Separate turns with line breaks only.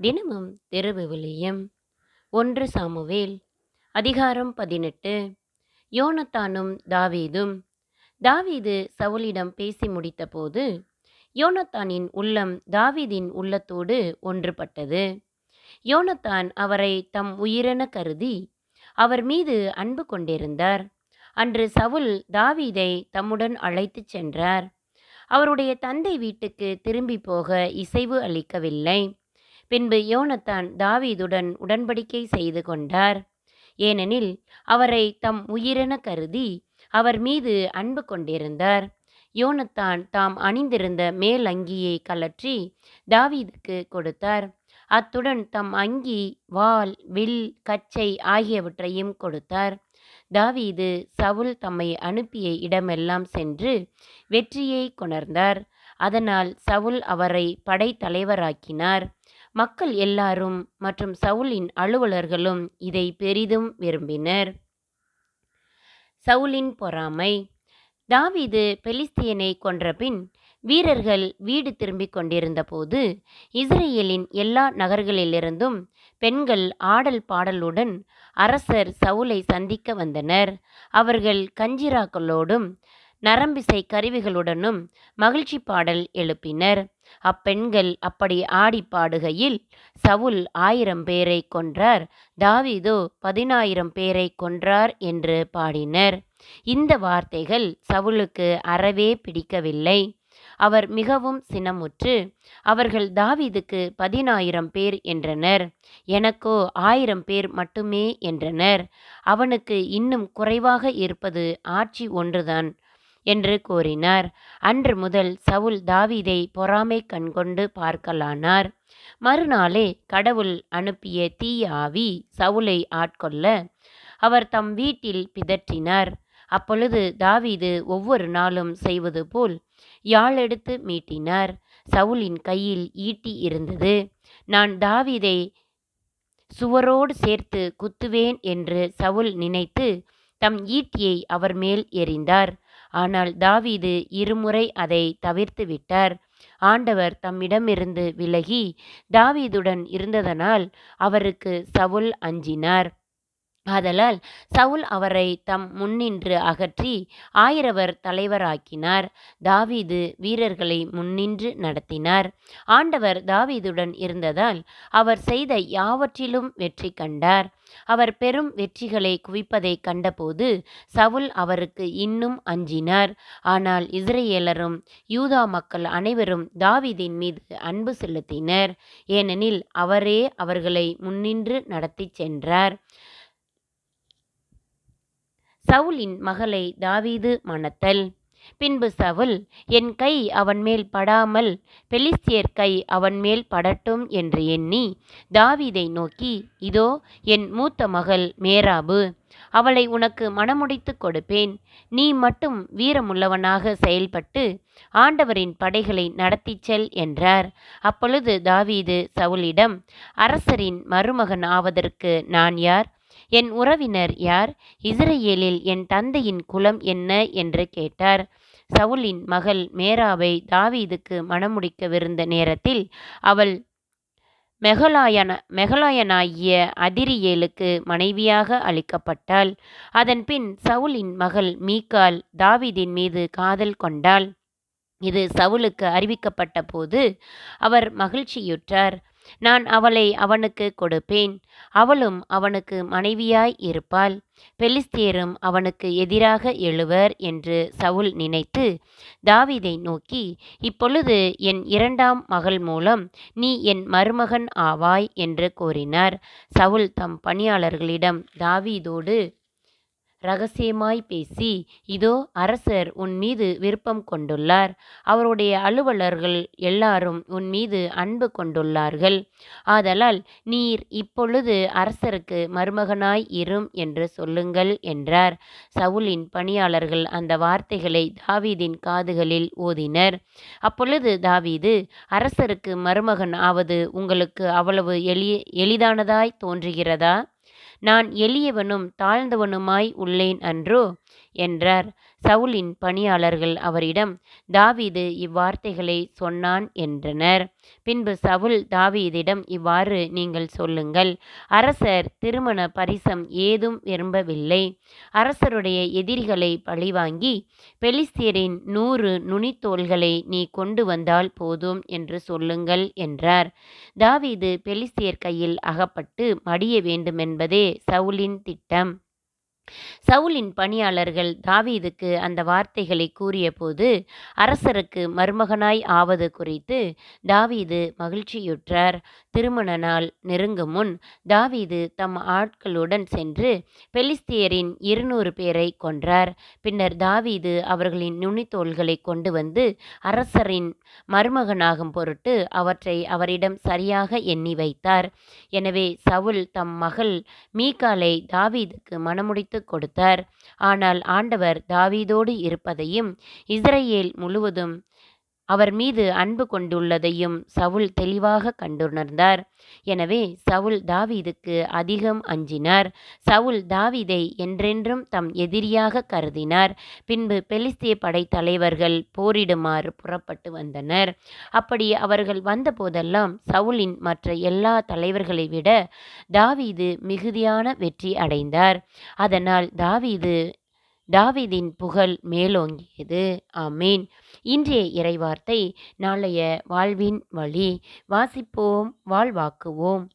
தினமும் திருவிவிலியம் ஒன்று சாமுவேல் அதிகாரம் பதினெட்டு. யோனத்தானும் தாவீதும். தாவீது சவுலிடம் பேசி முடித்தபோது யோனத்தானின் உள்ளம் தாவீதின் உள்ளத்தோடு ஒன்றுபட்டது. யோனத்தான் அவரை தம் உயிரென கருதி அவர் மீது அன்பு கொண்டிருந்தார். அன்று சவுல் தாவீதை தம்முடன் அழைத்துச் சென்றார். அவருடைய தந்தை வீட்டுக்கு திரும்பி போக இசைவு அளிக்கவில்லை. பின்பு யோனத்தான் தாவீதுடன் உடன்படிக்கை செய்து கொண்டார். ஏனெனில் அவரை தம் உயிரென கருதி அவர் மீது அன்பு கொண்டிருந்தார். யோனத்தான் தாம் அணிந்திருந்த மேல் அங்கியை கலற்றி தாவீதுக்கு கொடுத்தார். அத்துடன் தம் அங்கி வாள் வில் கச்சை ஆகியவற்றையும் கொடுத்தார். தாவீது சவுல் தம்மை அனுப்பிய இடமெல்லாம் சென்று வெற்றியை கொணர்ந்தார். அதனால் சவுல் அவரை படைத்தலைவராக்கினார் மக்கள் எல்லாரும் மற்றும் சவுலின் அலுவலர்களும் இதை பெரிதும் விரும்பினர். சவுலின் பொறாமை. தாவீது பெலிஸ்தியனை கொன்றபின் வீரர்கள் வீடு திரும்பிக் கொண்டிருந்தபோது இஸ்ரேலின் எல்லா நகர்களிலிருந்தும் பெண்கள் ஆடல் பாடலுடன் அரசர் சவுலை சந்திக்க வந்தனர். அவர்கள் கஞ்சிராக்களோடும் நரம்பிசை கருவிகளுடனும் மகிழ்ச்சி பாடல் எழுப்பினர். அப்பெண்கள் அப்படி ஆடி பாடுகையில் சவுல் ஆயிரம் பேரை கொன்றார் தாவீதோ பதினாயிரம் பேரை கொன்றார் என்று பாடினர். இந்த வார்த்தைகள் சவுலுக்கு அறவே பிடிக்கவில்லை. அவர் மிகவும் சினமுற்று அவர்கள் தாவீதுக்கு பதினாயிரம் பேர் என்றனர். எனக்கோ ஆயிரம் பேர் மட்டுமே என்றனர். அவனுக்கு இன்னும் குறைவாக இருப்பது ஆட்சி ஒன்றுதான். என்று கூறினார். அன்று முதல் சவுல் தாவீதை பொறாமை கண்கொண்டு பார்க்கலானார். மறுநாளே கடவுள் அனுப்பிய தீய ஆவி சவுலை ஆட்கொள்ள அவர் தம் வீட்டில் பிதற்றினார். அப்பொழுது தாவீது ஒவ்வொரு நாளும் செய்வது போல் யாழெடுத்து மீட்டினார். சவுலின் கையில் ஈட்டி இருந்தது. நான் தாவீதை சுவரோடு சேர்த்து குத்துவேன் என்று சவுல் நினைத்து தம் ஈட்டியை அவர் மேல் எறிந்தார். ஆனால் தாவீது இருமுறை அதை தவிர்த்து விட்டார். ஆண்டவர் தம்மிடமிருந்து விலகி தாவீதுடன் இருந்ததனால் அவருக்கு சவுல் அஞ்சினார். ஆதலால் சவுல் அவரை தம் முன்னின்று அகற்றி ஆயிரவர் தலைவராக்கினார். தாவீது வீரர்களை முன்னின்று நடத்தினார். ஆண்டவர் தாவீதுடன் இருந்ததால் அவர் செய்த யாவற்றிலும் வெற்றி கண்டார். அவர் பெரும் வெற்றிகளை குவிப்பதை கண்டபோது சவுல் அவருக்கு இன்னும் அஞ்சினார். ஆனால் இஸ்ரேலரும் யூதா மக்கள் அனைவரும் தாவீதின் மீது அன்பு செலுத்தினர். ஏனெனில் அவரே அவர்களை முன்னின்று நடத்தி சென்றார். சவுலின் மகளை தாவீது மணத்தல். பின்பு சவுல் என் கை அவன் மேல் படாமல் பெலிஸ்தியர் கை அவன் மேல் படட்டும் என்று எண்ணி தாவீதை நோக்கி இதோ என் மூத்த மகள் மேராபு அவளை உனக்கு மனமுடித்து கொடுப்பேன். நீ மட்டும் வீரமுள்ளவனாக செயல்பட்டு ஆண்டவரின் படைகளை நடத்திச் செல் என்றார். அப்பொழுது தாவீது சவுலிடம் அரசரின் மருமகன் ஆவதற்கு நான் யார்? என் உறவினர் யார்? இஸ்ரேலில் என் தந்தையின் குலம் என்ன? என்று கேட்டார். சவுலின் மகள் மேராவை தாவீதுக்கு மணமுடிக்கவிருந்த நேரத்தில் அவள் மெகலாயன மெகலாயனாகிய அதிரியேலுக்கு மனைவியாக அளிக்கப்பட்டாள். அதன்பின் சவுலின் மகள் மீக்கால் தாவீதின் மீது காதல் கொண்டாள். இது சவுலுக்கு அறிவிக்கப்பட்ட போது அவர் மகிழ்ச்சியுற்றார். நான் அவளை அவனுக்கு கொடுப்பேன். அவளும் அவனுக்கு மனைவியாய் இருப்பாள். பெலிஸ்தியரும் அவனுக்கு எதிராக எழுவர் என்று சவுல் நினைத்து தாவீதை நோக்கி இப்பொழுது என் இரண்டாம் மகள் மூலம் நீ என் மருமகன் ஆவாய் என்று கூறினார். சவுல் தம் பணியாளர்களிடம் தாவீதோடு ரகசியமாய் பேசி இதோ அரசர் உன் மீது விருப்பம் கொண்டுள்ளார். அவருடைய அலுவலர்கள் எல்லாரும் உன் மீது அன்பு கொண்டுள்ளார்கள். ஆதலால் நீர் இப்பொழுது அரசருக்கு மருமகனாய் இரும் என்று சொல்லுங்கள் என்றார். சவுலின் பணியாளர்கள் அந்த வார்த்தைகளை தாவீதின் காதுகளில் ஓதினர் அப்பொழுது தாவீது அரசருக்கு மருமகன் ஆவது உங்களுக்கு அவ்வளவு எளிய எளிதானதாய் தோன்றுகிறதா? நான் எளியவனும் தாழ்ந்தவனுமாய் உள்ளேன் அன்றோ? என்றார். சவுலின் பணியாளர்கள் அவரிடம் தாவீது இவ்வார்த்தைகளை சொன்னான் என்றனர். பின்பு சவுல் தாவீதிடம் இவ்வாறு நீங்கள் சொல்லுங்கள். அரசர் திருமண பரிசம் ஏதும் விரும்பவில்லை. அரசருடைய எதிரிகளை பழிவாங்கி பெலிஸ்தியரின் நூறு நுனித்தோள்களை நீ கொண்டு வந்தால் போதும் என்று சொல்லுங்கள் என்றார். தாவீது பெலிஸ்தியர் கையில் அகப்பட்டு மடிய வேண்டுமென்பதே சவுலின் திட்டம். சவுலின் பணியாளர்கள் தாவீதுக்கு அந்த வார்த்தைகளை கூறியபோது அரசருக்கு மருமகனாய் ஆவது குறித்து தாவீது மகிழ்ச்சியுற்றார். திருமண நாள் நெருங்கும் முன் தாவீது தம் ஆட்களுடன் சென்று பெலிஸ்தியரின் இருநூறு பேரை கொன்றார். பின்னர் தாவீது அவர்களின் நுனித்தோள்களை கொண்டு வந்து அரசரின் மருமகனாகும் பொருட்டு அவற்றை அவரிடம் சரியாக எண்ணி வைத்தார். எனவே சவுல் தம் மகள் மீகாலை தாவீதுக்கு கொடுத்தார். ஆனால் ஆண்டவர் தாவீதோடு இருப்பதையும் இஸ்ரேல் முழுவதும் அவர் மீது அன்பு கொண்டுள்ளதையும் சவுல் தெளிவாக கண்டுணர்ந்தார். எனவே சவுல் தாவீதுக்கு அதிகம் அஞ்சினார். சவுல் தாவீதை என்றென்றும் தம் எதிரியாக கருதினார். பின்பு பெலிஸ்திய படை தலைவர்கள் போரிடுமாறு புறப்பட்டு வந்தனர். அப்படி அவர்கள் வந்தபோதெல்லாம் சவுலின் மற்ற எல்லா தலைவர்களை விட தாவீது மிகுதியான வெற்றி அடைந்தார். அதனால் தாவீது டாவிதின் புகழ் மேலோங்கியது. ஆமீன். இன்றைய இறைவார்த்தை நாளைய வாழ்வின் வழி. வாசிப்போம் வாழ்வாக்குவோம்.